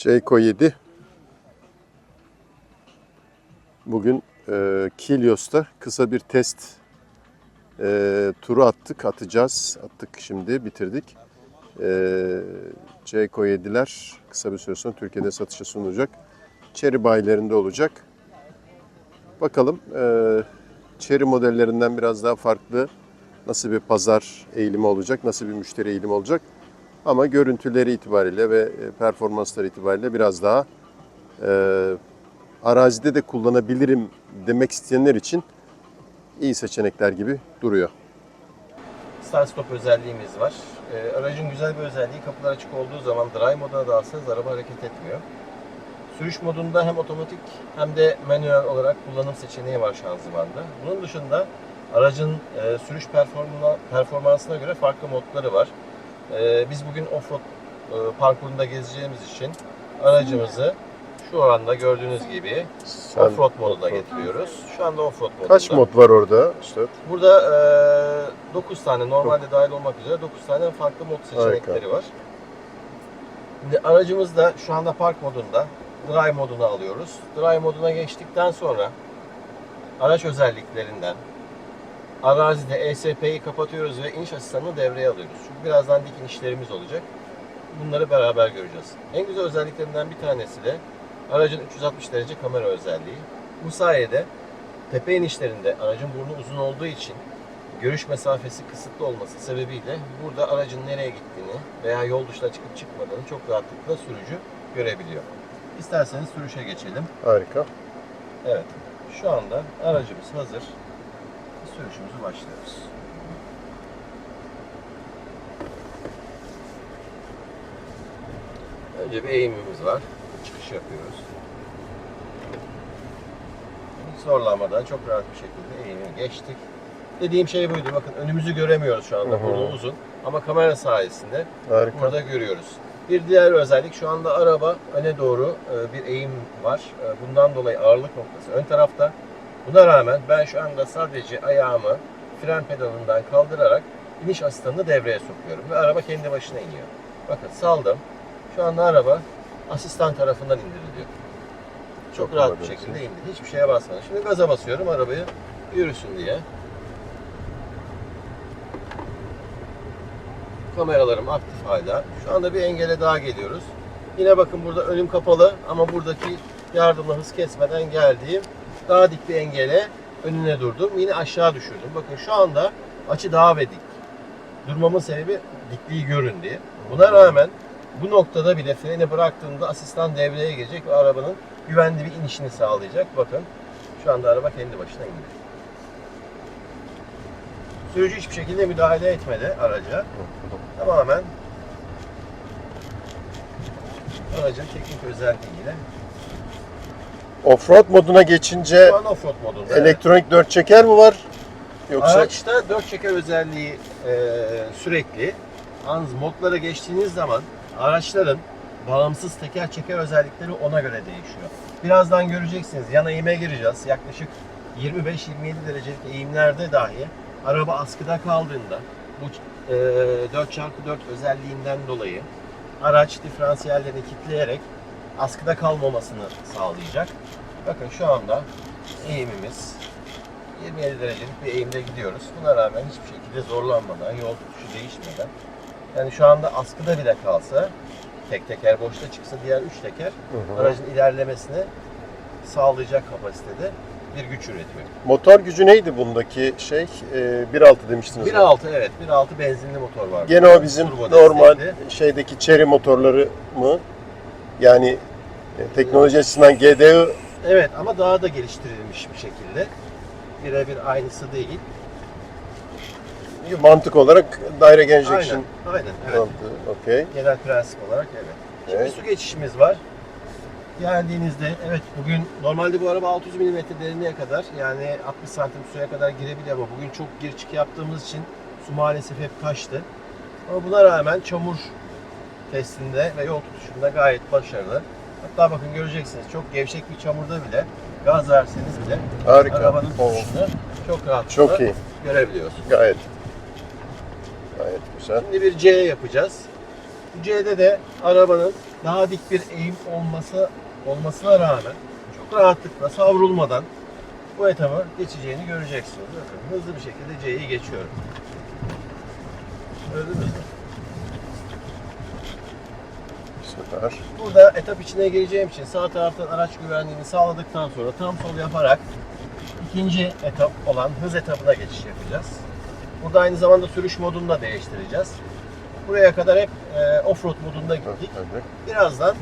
Jayco 7. Bugün e, Kilios'ta kısa bir test e, turu attık, atacağız. Attık şimdi, bitirdik. E, Jayco 7'ler kısa bir süre sonra Türkiye'de satışa sunulacak. Cherry bayilerinde olacak. Bakalım e, Cherry modellerinden biraz daha farklı nasıl bir pazar eğilimi olacak, nasıl bir müşteri eğilimi olacak. Ama görüntüleri itibariyle ve e, performansları itibariyle biraz daha e, arazide de kullanabilirim demek isteyenler için iyi seçenekler gibi duruyor. Start stop özelliğimiz var. Ee, aracın güzel bir özelliği kapılar açık olduğu zaman drive moduna da araba hareket etmiyor. Sürüş modunda hem otomatik hem de manuel olarak kullanım seçeneği var şanzımanda. Bunun dışında aracın e, sürüş performa- performansına göre farklı modları var. Ee, biz bugün offroad e, parkurunda gezeceğimiz için aracımızı şu anda gördüğünüz gibi Sen offroad moduna getiriyoruz. Şu anda offroad modunda. kaç mod var orada? İşte Burada e, 9 tane normalde dahil olmak üzere 9 tane farklı mod seçenekleri var. Şimdi aracımız da şu anda park modunda. Drive modunu alıyoruz. Drive moduna geçtikten sonra araç özelliklerinden arazide ESP'yi kapatıyoruz ve iniş asistanını devreye alıyoruz. Çünkü birazdan dik inişlerimiz olacak. Bunları beraber göreceğiz. En güzel özelliklerinden bir tanesi de aracın 360 derece kamera özelliği. Bu sayede tepe inişlerinde aracın burnu uzun olduğu için görüş mesafesi kısıtlı olması sebebiyle burada aracın nereye gittiğini veya yol dışına çıkıp çıkmadığını çok rahatlıkla sürücü görebiliyor. İsterseniz sürüşe geçelim. harika. Evet. Şu anda aracımız hazır. Sürüşümüzü başlıyoruz. Önce bir eğimimiz var. Çıkış yapıyoruz. Hiç zorlanmadan çok rahat bir şekilde eğimi geçtik. Dediğim şey buydu. Bakın önümüzü göremiyoruz şu anda. Burnu uzun. Ama kamera sayesinde Harika. Burada görüyoruz. Bir diğer özellik şu anda araba öne doğru e, bir eğim var. E, Bundan dolayı ağırlık noktası ön tarafta. Buna rağmen ben şu anda sadece ayağımı fren pedalından kaldırarak iniş asistanını devreye sokuyorum ve araba kendi başına iniyor. Bakın saldım. Şu anda araba asistan tarafından indiriliyor. Çok, Çok rahat bir şekilde indi. Hiçbir şeye basmadım. Şimdi gaza basıyorum arabayı yürüsün diye. Kameralarım aktif hala. Şu anda bir engele daha geliyoruz. Yine bakın burada önüm kapalı ama buradaki yardımla hız kesmeden geldiğim daha dik bir engele önüne durdum. Yine aşağı düşürdüm. Bakın şu anda açı daha ve dik. Durmamın sebebi dikliği görün diye. Buna rağmen bu noktada bile freni bıraktığımda asistan devreye girecek ve arabanın güvenli bir inişini sağlayacak. Bakın şu anda araba kendi başına indi. Sürücü hiçbir şekilde müdahale etmedi araca. Tamamen aracın teknik özelliğiyle Offroad moduna geçince şu an offroad modunda. elektronik dört çeker mi var? Yoksa Araçta dört çeker özelliği e, sürekli. Yalnız modlara geçtiğiniz zaman araçların bağımsız teker çeker özellikleri ona göre değişiyor. Birazdan göreceksiniz. Yan eğime gireceğiz. Yaklaşık 25-27 derecelik eğimlerde dahi araba askıda kaldığında bu e, 4x4 özelliğinden dolayı araç diferansiyellerini kilitleyerek askıda kalmamasını sağlayacak. Bakın şu anda eğimimiz 27 derecelik bir eğimde gidiyoruz. Buna rağmen hiçbir şekilde zorlanmadan, yol tutuşu değişmeden. Yani şu anda askıda bile kalsa, tek teker boşta çıksa diğer üç teker hı. aracın ilerlemesini sağlayacak kapasitede bir güç üretiyor. motor gücü neydi bundaki şey? E, 1.6 demiştiniz. 1.6 evet, 1.6 benzinli motor var. Gene o bizim Turbo normal şeydeki Chery motorları mı? Yani teknoloji açısından GDI Evet ama daha da geliştirilmiş bir şekilde. Birebir aynısı değil. mantık olarak injection Aynen, aynen. Evet. mantığı. Okey. Genel prensip olarak evet. Şimdi Evet. su geçişimiz var. Geldiğinizde evet bugün normalde bu araba 600 mm derinliğe kadar yani 60 santim suya kadar girebiliyor ama bugün çok gir çık yaptığımız için su maalesef hep kaçtı. Ama buna rağmen çamur testinde ve yol tutuşunda gayet başarılı. Hatta bakın göreceksiniz çok gevşek bir çamurda bile gaz verseniz bile Harika. arabanın Oo, tutuşunu çok rahat Çok iyi. görebiliyorsunuz. Gayet. Gayet güzel. Şimdi bir C yapacağız. Bu C'de de arabanın daha dik bir eğim olması olmasına rağmen çok rahatlıkla savrulmadan bu etabı geçeceğini göreceksiniz. Bakın hızlı bir şekilde C'yi geçiyorum. Gördünüz mü? Süper. Burada etap içine gireceğim için sağ taraftan araç güvenliğini sağladıktan sonra tam sol yaparak ikinci etap olan hız etabına geçiş yapacağız. Burada aynı zamanda sürüş modunu da değiştireceğiz. Buraya kadar hep e, offroad modunda gittik. Tabii. Birazdan e,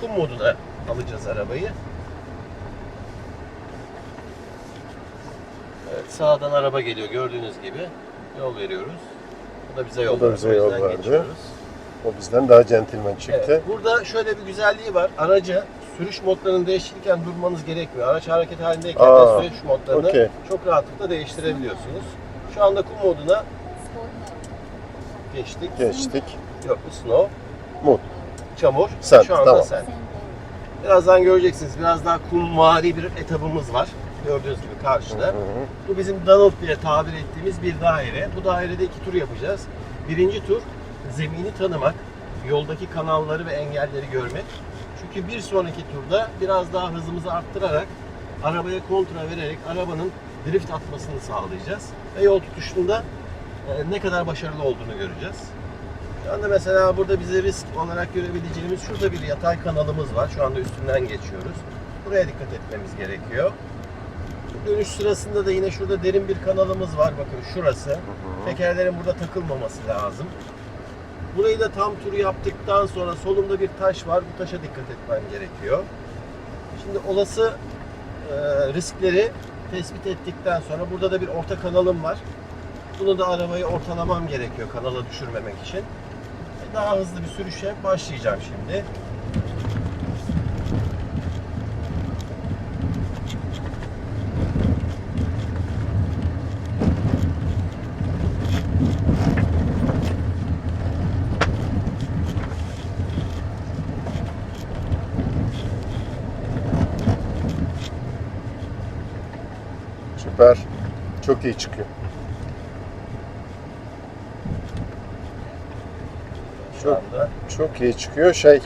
kum moduna alacağız arabayı. Evet, sağdan araba geliyor gördüğünüz gibi. Yol veriyoruz. Bu da bize yol da bize yol verdi. geçiyoruz. O bizden daha centilmen çıktı. Evet, burada şöyle bir güzelliği var. Aracı sürüş modlarını değiştirirken durmanız gerekmiyor. Araç hareket halindeyken Aa, de sürüş modlarını okey. çok rahatlıkla değiştirebiliyorsunuz. Şu anda kum moduna geçtik. Geçtik. Yok bu snow. Mut. Çamur. Sen, Şu anda tamam. sen. Birazdan göreceksiniz. Biraz daha kumvari bir etabımız var. Gördüğünüz gibi karşıda. Hı hı. Bu bizim Donald diye tabir ettiğimiz bir daire. Bu dairede iki tur yapacağız. Birinci tur zemini tanımak, yoldaki kanalları ve engelleri görmek. Çünkü bir sonraki turda biraz daha hızımızı arttırarak arabaya kontra vererek arabanın drift atmasını sağlayacağız. Ve yol tutuşunda e, ne kadar başarılı olduğunu göreceğiz. Şu anda mesela burada bize risk olarak görebileceğimiz şurada bir yatay kanalımız var. Şu anda üstünden geçiyoruz. Buraya dikkat etmemiz gerekiyor. Dönüş sırasında da yine şurada derin bir kanalımız var. Bakın şurası. Tekerlerin burada takılmaması lazım. Burayı da tam turu yaptıktan sonra solumda bir taş var. Bu taşa dikkat etmem gerekiyor. Şimdi olası e, riskleri tespit ettikten sonra burada da bir orta kanalım var. Bunu da arabayı ortalamam gerekiyor kanala düşürmemek için. E, Daha hızlı bir sürüşe başlayacağım şimdi. Süper. Çok iyi çıkıyor. Çok-. Çok iyi çıkıyor. Şey,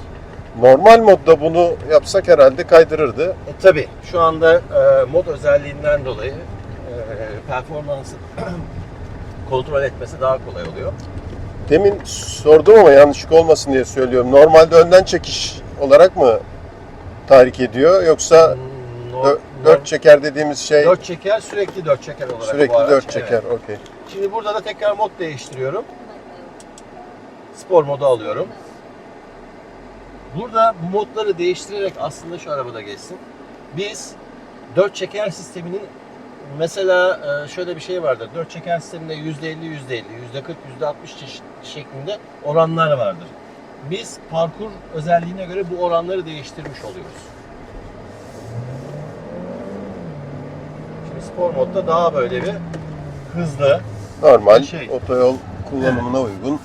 normal modda bunu yapsak herhalde kaydırırdı. E, tabii şu anda e, mod özelliğinden dolayı e, performansı kontrol etmesi daha kolay oluyor. Demin sordum ama yanlışlık olmasın diye söylüyorum. Normalde önden çekiş olarak mı tahrik ediyor yoksa Hmm, nor- dört çeker dediğimiz şey dört çeker sürekli dört çeker olarak bu sürekli araç. dört çeker. Evet. Okey. Şimdi burada da tekrar mod değiştiriyorum. Spor modu alıyorum. Burada bu modları değiştirerek aslında şu arabada geçsin. Biz dört çeker sisteminin mesela e, şöyle bir şey vardır. Dört çeker sisteminde %50, %50, %40, %60 çeşit şeklinde oranlar vardır. Biz parkur özelliğine göre bu oranları değiştirmiş oluyoruz. Şimdi spor modda daha böyle bir hızlı, Normal Şey. otoyol kullanımına uygun.